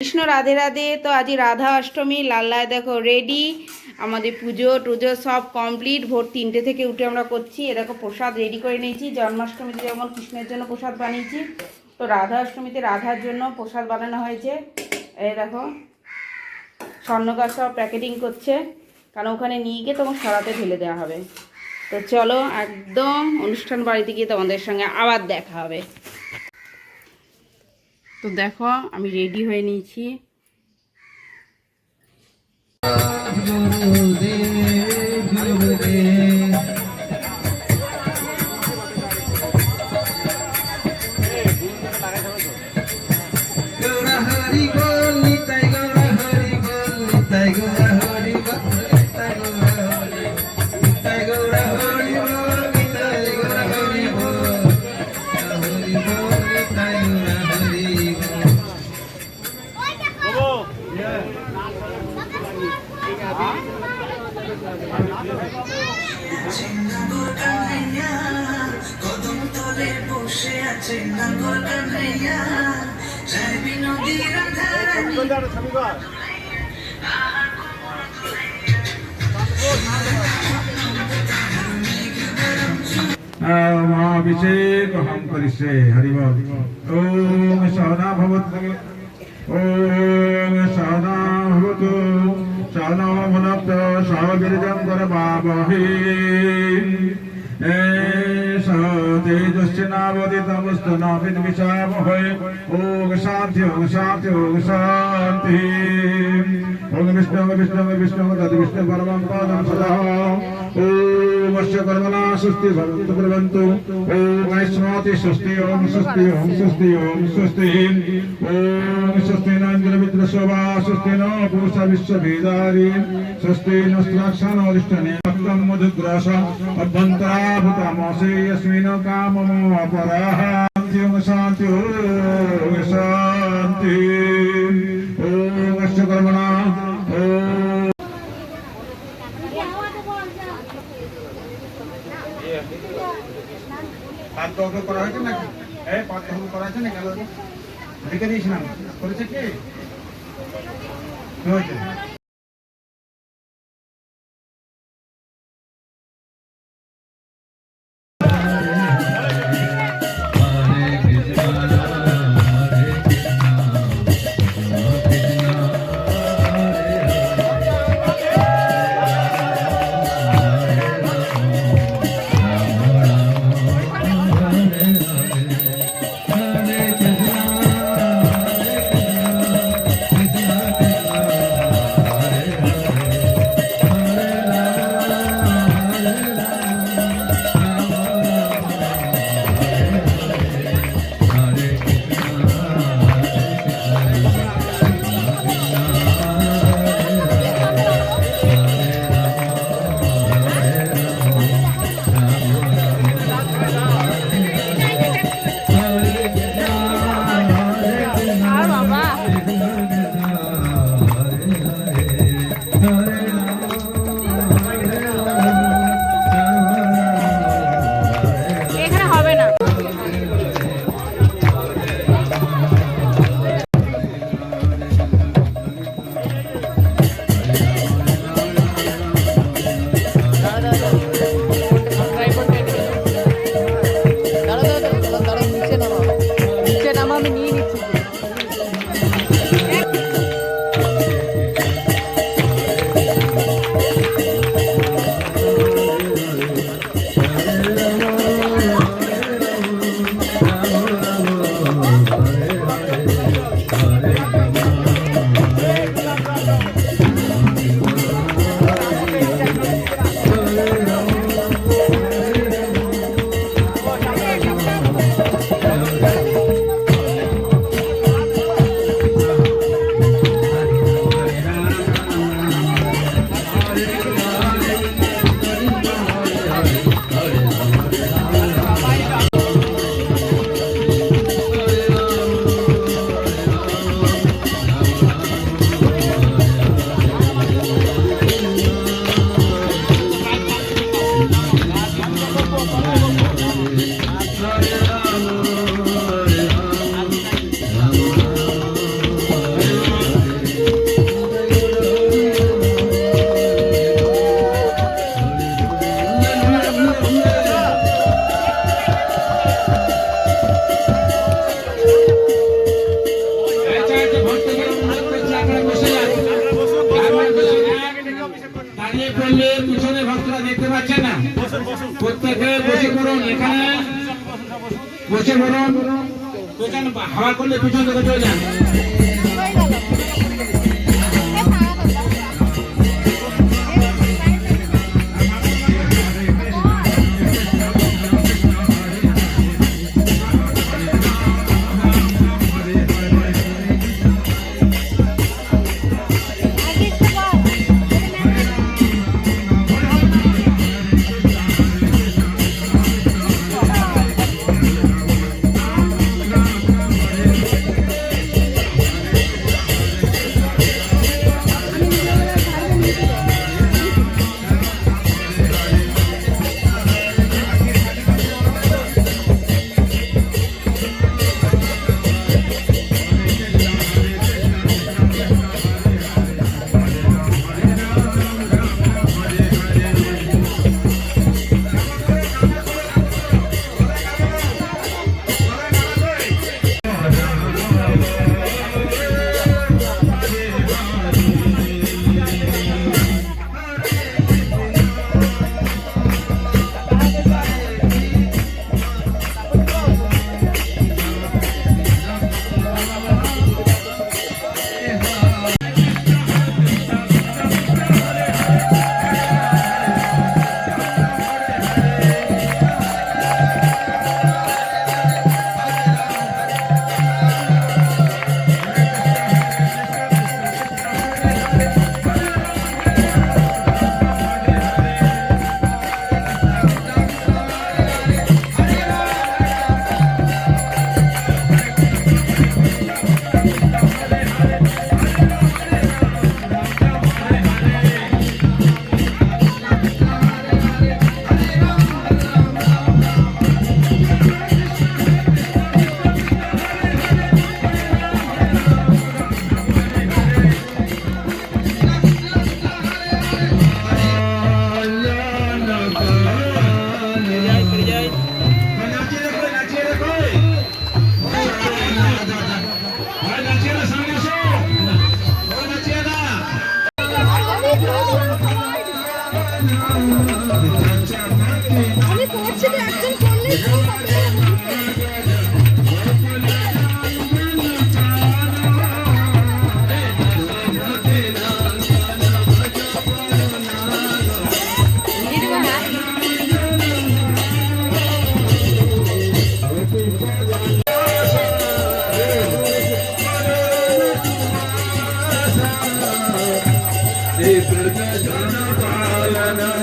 কৃষ্ণ রাধে রাধে। তো আজ রাধা অষ্টমী লাল্লায় দেখো রেডি আমাদের পুজো টুজো সব কমপ্লিট ভোর তিনটে থেকে উঠে আমরা করছি। এ দেখো প্রসাদ রেডি করে নিয়েছি। জন্মাষ্টমীতে যেমন কৃষ্ণের জন্য প্রসাদ বানিয়েছি, তো রাধা অষ্টমীতে রাধার জন্য প্রসাদ বানানো হয়েছে। এই দেখো, স্বর্ণকার সব প্যাকেটিং করছে। কারণ ওখানে নিয়ে গিয়ে তোমার সরাতে ঢেলে দেওয়া হবে। তো চলো একদম অনুষ্ঠান বাড়িতে গিয়ে তোমাদের সঙ্গে আবার দেখা হবে। তো দেখো আমি রেডি হয়ে নিয়েছি। মহাভিষেক অহম করিষে হরিব ওম সহনা ভবত ওম সহনা ভবত সহনা ভবনত সহ গিরিজং করবাবহি सहना भुनक्त सहगिरिजं करवावहे तेजस्विनावदितमस्तु नाभिद्विषामहे ॐ शान्ति ॐ शान्ति ॐ शान्ति ॐ विष्णु विष्णु विष्णु तद्विष्णु परमं पादं सदा ॐ বর্ষ কর্মণা স্বস্তি ভবন্তু কুর্বন্তু ওম আয়ুষ্মাতি স্বস্তি ওম স্বস্তি ওম স্বস্তি ওম স্বস্তি ওম স্বস্তি নাঞ্জলমিত্র শোভা স্বস্তি ন পুরুষা বিশ্বভেদারি স্বস্তি নস্ত্রাক্ষানোদিষ্টনে ভক্তম মধুগ্রস অভ্যন্তরাভূতামসে যস্মিন কামমো অপরাহ শান্তি শান্তি শান্তি পাঁচ দশ করা হয়েছে নাকি? পাঁচ দশ করা হয়েছে না কেন লিখে দিয়েছিলাম। করেছে কি হয়েছে? পাচ্ছেন না। প্রত্যেকে বসে পড়ুন এখানে। বসে পড়ুন। হাওয়া করলে পিছন থেকে চলে যান। Hare